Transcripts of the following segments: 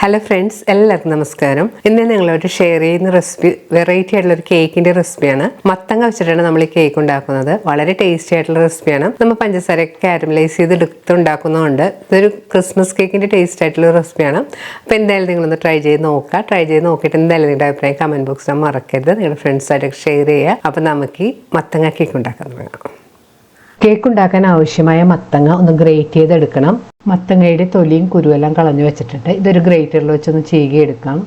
Hello friends എല്ലാവർക്കും നമസ്കാരം. ഇന്ന് ഞങ്ങളോട് ഷെയർ ചെയ്യുന്ന റെസിപ്പി വെറൈറ്റി ആയിട്ടുള്ള ഒരു കേക്കിന്റെ റെസിപ്പിയാണ് മത്തങ്ങ വെച്ചിട്ടാണ് നമ്മൾ ഈ കേക്ക് ഉണ്ടാക്കുന്നത്. വളരെ ടേസ്റ്റി ആയിട്ടുള്ള റെസിപ്പിയാണ് നമ്മൾ പഞ്ചസാര കാരമലൈസ് ചെയ്ത് എടുത്ത് ഉണ്ടാക്കുന്നതുകൊണ്ട് ഇതൊരു ക്രിസ്മസ് കേക്കിന്റെ ടേസ്റ്റ് ആയിട്ടുള്ള റെസിപ്പിയാണ് അപ്പോൾ എന്തായാലും നിങ്ങളൊന്ന് ട്രൈ ചെയ്ത് നോക്കുക. ട്രൈ ചെയ്ത് നോക്കിയിട്ട് എന്തായാലും നിങ്ങളുടെ അഭിപ്രായം കമന്റ് ബോക്സിൽ മറക്കരുത്. നിങ്ങളുടെ ഫ്രണ്ട്സായിട്ടൊക്കെ ഷെയർ ചെയ്യുക. അപ്പോൾ നമുക്ക് മത്തങ്ങ കേക്ക് ഉണ്ടാക്കാൻ തുടങ്ങാം. കേക്ക് ഉണ്ടാക്കാൻ ആവശ്യമായ മത്തങ്ങ ഒന്ന് ഗ്രേറ്റ് ചെയ്തെടുക്കണം. മത്തങ്ങയുടെ തൊലിയും കുരുവെല്ലാം കളഞ്ഞു വെച്ചിട്ടുണ്ട്. ഇതൊരു ഗ്രേറ്ററിൽ വെച്ചൊന്ന് ചീകിയെടുക്കാം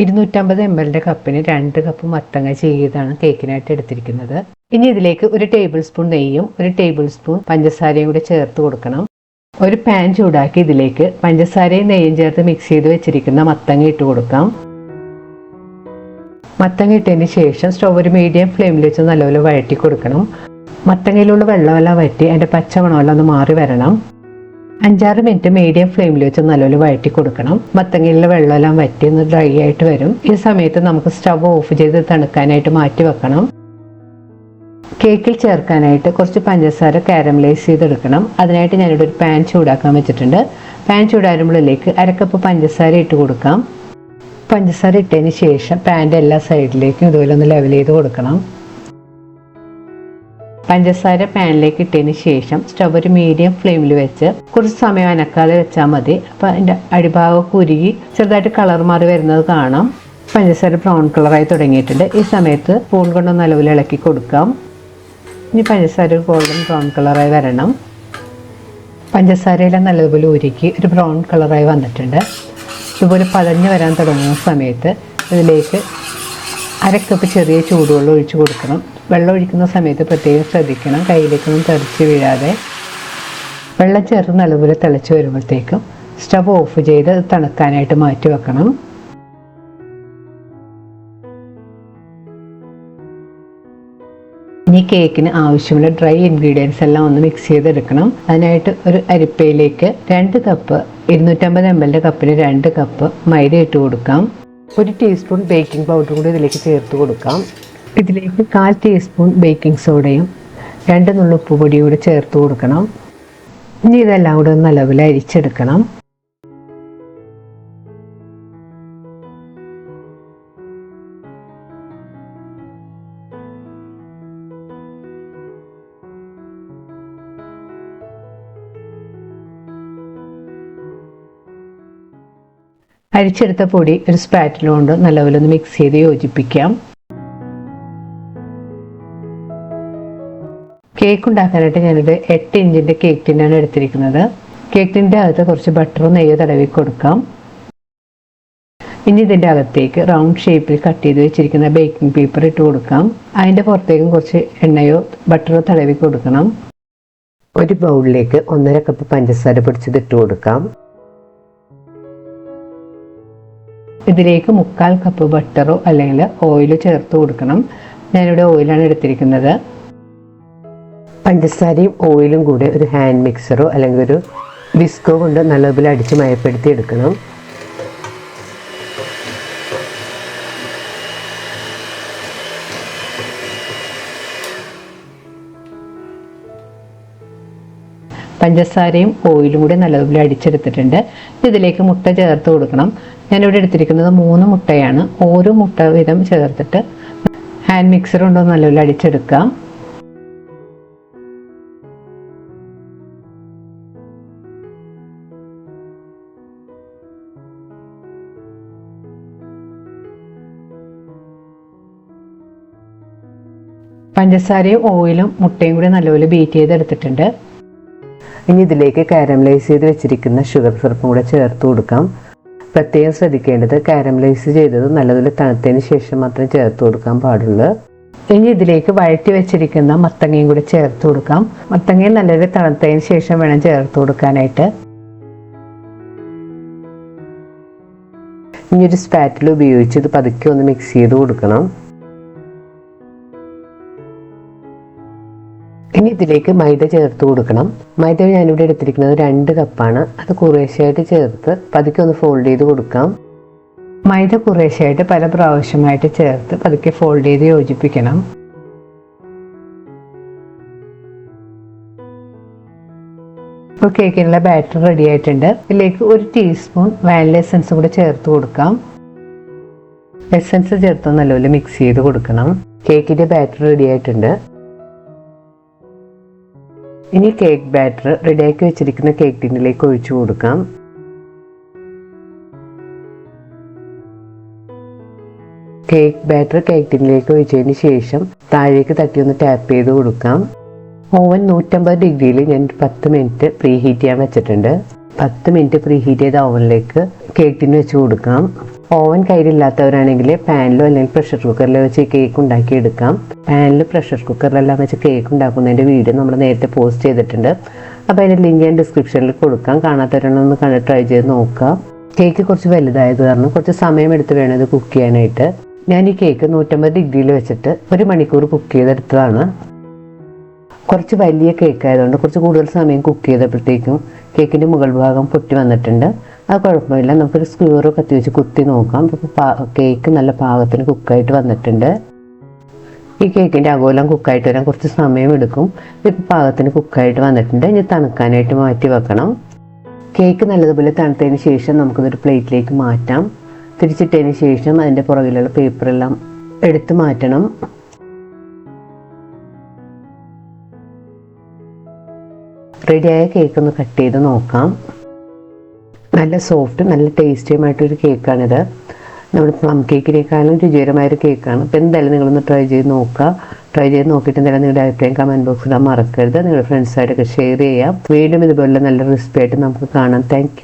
ഇരുന്നൂറ്റമ്പത് എം എല്ലിന്റെ കപ്പിന് രണ്ട് കപ്പ് മത്തങ്ങ ചീകിയതാണ് കേക്കിനായിട്ട് എടുത്തിരിക്കുന്നത്. ഇനി ഇതിലേക്ക് ഒരു ടേബിൾ സ്പൂൺ നെയ്യും ഒരു ടേബിൾ സ്പൂൺ പഞ്ചസാരയും കൂടി ചേർത്ത് കൊടുക്കണം. ഒരു പാൻ ചൂടാക്കി ഇതിലേക്ക് പഞ്ചസാരയും നെയ്യും ചേർത്ത് മിക്സ് ചെയ്ത് വെച്ചിരിക്കുന്ന മത്തങ്ങ ഇട്ട് കൊടുക്കാം. മത്തങ്ങ ഇട്ടതിന് ശേഷം സ്റ്റവ് ഒരു മീഡിയം ഫ്ലെയിമിൽ വെച്ച് നല്ലപോലെ വഴറ്റി കൊടുക്കണം. മത്തങ്ങയിലുള്ള വെള്ളമെല്ലാം വറ്റി അതിന്റെ പച്ചമണമെല്ലാം ഒന്ന് മാറി വരണം. അഞ്ചാറ് മിനിറ്റ് മീഡിയം ഫ്ലെയിമിൽ വെച്ച് നല്ലപോലെ വഴറ്റി കൊടുക്കണം. മത്തങ്ങയിലെ വെള്ളമെല്ലാം വറ്റി ഒന്ന് ഡ്രൈ ആയിട്ട് വരും. ഈ സമയത്ത് നമുക്ക് സ്റ്റവ് ഓഫ് ചെയ്ത് തണുക്കാനായിട്ട് മാറ്റി വെക്കണം. കേക്കിൽ ചേർക്കാനായിട്ട് കുറച്ച് പഞ്ചസാര കാരമലൈസ് ചെയ്തെടുക്കണം. അതിനായിട്ട് ഞാനിവിടെ ഒരു പാൻ ചൂടാക്കാൻ വെച്ചിട്ടുണ്ട്. പാൻ ചൂടാരുമ്പോഴേക്ക് അരക്കപ്പ് പഞ്ചസാര ഇട്ട് കൊടുക്കാം. പഞ്ചസാര ഇട്ടതിന് ശേഷം പാന്റെ എല്ലാ സൈഡിലേക്കും ഇതുപോലെ ഒന്ന് ലെവൽ ചെയ്ത് കൊടുക്കണം. പഞ്ചസാര പാനിലേക്ക് ഇട്ടതിന് ശേഷം സ്റ്റവ് ഒരു മീഡിയം ഫ്ലെയിമിൽ വെച്ച് കുറച്ച് സമയം അനക്കാതെ വെച്ചാൽ മതി. അപ്പോൾ അതിന്റെ അടിഭാഗമൊക്കെ ഉരുകി ചെറുതായിട്ട് കളർ മാറി വരുന്നത് കാണാം. പഞ്ചസാര ബ്രൗൺ കളറായി തുടങ്ങിയിട്ടുണ്ട്. ഈ സമയത്ത് സ്പൂൺ കൊണ്ട് നിലവിൽ ഇളക്കി കൊടുക്കാം. ഇനി പഞ്ചസാര ഗോൾഡൻ ബ്രൗൺ കളറായി വരണം. പഞ്ചസാരയിലെ നല്ലതുപോലെ ഉരുക്കി ഒരു ബ്രൗൺ കളറായി വന്നിട്ടുണ്ട്. ഇതുപോലെ പതഞ്ഞ് വരാൻ തുടങ്ങുന്ന സമയത്ത് ഇതിലേക്ക് അരക്കപ്പ് ചെറിയ ചൂടുവെള്ളം ഒഴിച്ചു കൊടുക്കണം. വെള്ളം ഒഴിക്കുന്ന സമയത്ത് പ്രത്യേകം ശ്രദ്ധിക്കണം. കയ്യിലേക്കൊന്നും തെറിച്ച് വീഴാതെ. വെള്ളം ചേർത്ത് നല്ലപോലെ തിളച്ച് വരുമ്പോഴത്തേക്കും സ്റ്റവ് ഓഫ് ചെയ്ത് തണുക്കാനായിട്ട് മാറ്റി വെക്കണം. ഇനി കേക്കിന് ആവശ്യമുള്ള ഡ്രൈ ഇൻഗ്രീഡിയൻസ് എല്ലാം ഒന്ന് മിക്സ് ചെയ്തെടുക്കണം. അതിനായിട്ട് ഒരു അരിപ്പയിലേക്ക് രണ്ട് കപ്പ് ഇരുന്നൂറ്റമ്പത് എം എല്ലിന്റെ കപ്പിന് രണ്ട് കപ്പ് മൈദ ഇട്ട് കൊടുക്കാം. ഒരു ടീസ്പൂൺ ബേക്കിംഗ് പൗഡറും കൂടി ഇതിലേക്ക് ചേർത്ത് കൊടുക്കാം. ഇതിലേക്ക് കാൽ ടീസ്പൂൺ ബേക്കിംഗ് സോഡയും രണ്ട് നുള്ളുപ്പ് പൊടിയും കൂടി ചേർത്ത് കൊടുക്കണം. ഇനി ഇതെല്ലാം കൂടെ ഒന്ന് അരിച്ചെടുക്കണം. അരിച്ചെടുത്ത പൊടി ഒരു സ്പാറ്റിൽ കൊണ്ട് നല്ലപോലെ ഒന്ന് മിക്സ് ചെയ്ത് യോജിപ്പിക്കാം. കേക്ക് ഉണ്ടാക്കാനായിട്ട് ഞാനൊരു എട്ട് ഇഞ്ചിന്റെ കേക്ക് ടിന്നാണ് എടുത്തിരിക്കുന്നത്. കേക്ക് ടിന്റെ അകത്ത് കുറച്ച് ബട്ടറും നെയ്യ് തടവി കൊടുക്കാം. ഇനി ഇതിന്റെ അകത്തേക്ക് റൗണ്ട് ഷേപ്പിൽ കട്ട് ചെയ്ത് വെച്ചിരിക്കുന്ന ബേക്കിംഗ് പേപ്പർ ഇട്ട് കൊടുക്കാം. അതിന്റെ പുറത്തേക്കും കുറച്ച് എണ്ണയോ ബട്ടറോ തടവി കൊടുക്കണം. ഒരു ബൗളിലേക്ക് ഒന്നര കപ്പ് പഞ്ചസാര പൊടിച്ചത് ഇട്ട് കൊടുക്കാം. ഇതിലേക്ക് മുക്കാൽ കപ്പ് ബട്ടറോ അല്ലെങ്കിൽ ഓയിലോ ചേർത്ത് കൊടുക്കണം. ഞാനിവിടെ ഓയിലാണ് എടുത്തിരിക്കുന്നത്. പഞ്ചസാരയും ഓയിലും കൂടെ ഒരു ഹാൻഡ് മിക്സറോ അല്ലെങ്കിൽ ഒരു വിസ്കോ കൊണ്ട് നല്ലതുപോലെ അടിച്ച് മയപ്പെടുത്തി എടുക്കണം. പഞ്ചസാരയും ഓയിലും കൂടി നല്ലതുപോലെ അടിച്ചെടുത്തിട്ടുണ്ട്. ഇതിലേക്ക് മുട്ട ചേർത്ത് കൊടുക്കണം. ഞാനിവിടെ എടുത്തിരിക്കുന്നത് മൂന്ന് മുട്ടയാണ്. ഓരോ മുട്ട വീതം ചേർത്തിട്ട് ഹാൻഡ് മിക്സർ കൊണ്ടോ നല്ലപോലെ അടിച്ചെടുക്കാം. പഞ്ചസാരയും ഓയിലും മുട്ടയും കൂടി നല്ലപോലെ ബീറ്റ് ചെയ്തെടുത്തിട്ടുണ്ട്. ഇനി ഇതിലേക്ക് കാരമലൈസ് ചെയ്ത് വെച്ചിരിക്കുന്ന ഷുഗർ സിറപ്പും കൂടെ ചേർത്ത് കൊടുക്കാം. പ്രത്യേകം ശ്രദ്ധിക്കേണ്ടത് കാരമലൈസ് ചെയ്തത് നല്ലതുപോലെ തണുത്തതിന് ശേഷം മാത്രം ചേർത്ത് കൊടുക്കാൻ പാടുള്ളൂ. ഇനി ഇതിലേക്ക് വഴറ്റി വെച്ചിരിക്കുന്ന മത്തങ്ങയും കൂടി ചേർത്ത് കൊടുക്കാം. മത്തങ്ങയും നല്ലപോലെ തണുത്തതിന് ശേഷം വേണം ചേർത്ത് കൊടുക്കാനായിട്ട്. ഇനി ഒരു സ്പാറ്റിൽ ഉപയോഗിച്ച് ഇത് പതുക്കെ ഒന്ന് മിക്സ് ചെയ്ത് കൊടുക്കണം. ഇനി ഇതിലേക്ക് മൈദ ചേർത്ത് കൊടുക്കണം. മൈദ ഞാനിവിടെ എടുത്തിരിക്കുന്നത് രണ്ട് കപ്പാണ്. അത് കുറേശ്ശായിട്ട് ചേർത്ത് പതുക്കെ ഒന്ന് ഫോൾഡ് ചെയ്ത് കൊടുക്കാം. മൈദ കുറേശ്ശായിട്ട് പല പ്രാവശ്യമായിട്ട് ചേർത്ത് പതുക്കെ ഫോൾഡ് ചെയ്ത് യോജിപ്പിക്കണം. ഇപ്പോൾ കേക്കിനുള്ള ബാറ്റർ റെഡി ആയിട്ടുണ്ട്. ഇതിലേക്ക് ഒരു ടീസ്പൂൺ വാനില എസൻസ് കൂടെ ചേർത്ത് കൊടുക്കാം. എസൻസ് ചേർത്ത് നല്ലപോലെ മിക്സ് ചെയ്ത് കൊടുക്കണം. കേക്കിന്റെ ബാറ്റർ റെഡി ആയിട്ടുണ്ട്. ഇനി കേക്ക് ബാറ്റർ റെഡിയാക്കി വെച്ചിരിക്കുന്ന കേക്ക് ടിന്നിലേക്ക് ഒഴിച്ചു കൊടുക്കാം. കേക്ക് ബാറ്റർ കേക്ക് ടിന്നിലേക്ക് ഒഴിച്ചതിന് ശേഷം താഴേക്ക് തട്ടി ഒന്ന് ടാപ്പ് ചെയ്ത് കൊടുക്കാം. ഓവൻ നൂറ്റമ്പത് ഡിഗ്രിയിൽ ഞാൻ പത്ത് മിനിറ്റ് പ്രീ ഹീറ്റ് ചെയ്യാൻ വെച്ചിട്ടുണ്ട്. പത്ത് മിനിറ്റ് പ്രീ ഹീറ്റ് ചെയ്ത ഓവനിലേക്ക് കേക്ക് ടിന് വെച്ച് കൊടുക്കാം. ഓവൻ കയ്യിലില്ലാത്തവരാണെങ്കിൽ പാനിലോ അല്ലെങ്കിൽ പ്രഷർ കുക്കറിലോ വെച്ച് കേക്ക് ഉണ്ടാക്കി എടുക്കാം പാനിൽ പ്രഷർ കുക്കറിലെല്ലാം വെച്ച് കേക്ക് ഉണ്ടാക്കുന്നതിന്റെ വീഡിയോ നമ്മൾ നേരത്തെ പോസ്റ്റ് ചെയ്തിട്ടുണ്ട്. അപ്പോൾ അതിന്റെ ലിങ്ക് ഞാൻ ഡിസ്ക്രിപ്ഷനിൽ കൊടുക്കാം. കാണാത്തവരാണെന്ന് കണ്ട് ട്രൈ ചെയ്ത് നോക്കാം. കേക്ക് കുറച്ച് വലുതായത് കാരണം കുറച്ച് സമയമെടുത്ത് വേണം ഇത് കുക്ക് ചെയ്യാനായിട്ട്. ഞാൻ ഈ കേക്ക് നൂറ്റമ്പത് ഡിഗ്രിയിൽ വെച്ചിട്ട് ഒരു മണിക്കൂർ കുക്ക് ചെയ്തെടുത്തതാണ്. കുറച്ച് വലിയ കേക്ക് ആയതുകൊണ്ട് കുറച്ച് കൂടുതൽ സമയം കുക്ക് ചെയ്തപ്പോഴത്തേക്കും കേക്കിന്റെ മുകൾ ഭാഗം പൊട്ടി വന്നിട്ടുണ്ട്. അത് കുഴപ്പമില്ല. നമുക്കൊരു സ്ക്യൂറോ കത്തി വെച്ച് കുത്തി നോക്കാം. ഇപ്പോൾ കേക്ക് നല്ല പാകത്തിന് കുക്കായിട്ട് വന്നിട്ടുണ്ട്. ഈ കേക്കിന്റെ അകോലം കുക്കായിട്ട് വരാൻ കുറച്ച് സമയം എടുക്കും ഇപ്പോൾ പാകത്തിന് കുക്കായിട്ട് വന്നിട്ടുണ്ട്. ഇനി തണുക്കാനായിട്ട് മാറ്റി വെക്കണം. കേക്ക് നല്ലതുപോലെ തണുത്തതിന് ശേഷം നമുക്കതൊരു പ്ലേറ്റിലേക്ക് മാറ്റാം. തിരിച്ചിട്ടതിന് ശേഷം അതിന്റെ പുറകിലുള്ള പേപ്പറെല്ലാം എടുത്തു മാറ്റണം. റെഡിയായ കേക്ക് ഒന്ന് കട്ട് ചെയ്ത് നോക്കാം. നല്ല സോഫ്റ്റും നല്ല ടേസ്റ്റിയുമായിട്ടൊരു കേക്കാണിത് നമ്മുടെ പ്ലം കേക്കിനേക്കാളും രുചികരമായൊരു കേക്കാണ് അപ്പോൾ എന്തായാലും നിങ്ങളൊന്ന് ട്രൈ ചെയ്ത് നോക്കുക. ട്രൈ ചെയ്ത് നോക്കിയിട്ട് എന്തായാലും നിങ്ങളുടെ അഭിപ്രായം കമന്റ് ബോക്സിൽ മറക്കരുത്. നിങ്ങളുടെ ഫ്രണ്ട്സായിട്ടൊക്കെ ഷെയർ ചെയ്യാം. വീണ്ടും ഇതുപോലെ നല്ല റെസിപ്പി ആയിട്ട് നമുക്ക് കാണാം. താങ്ക്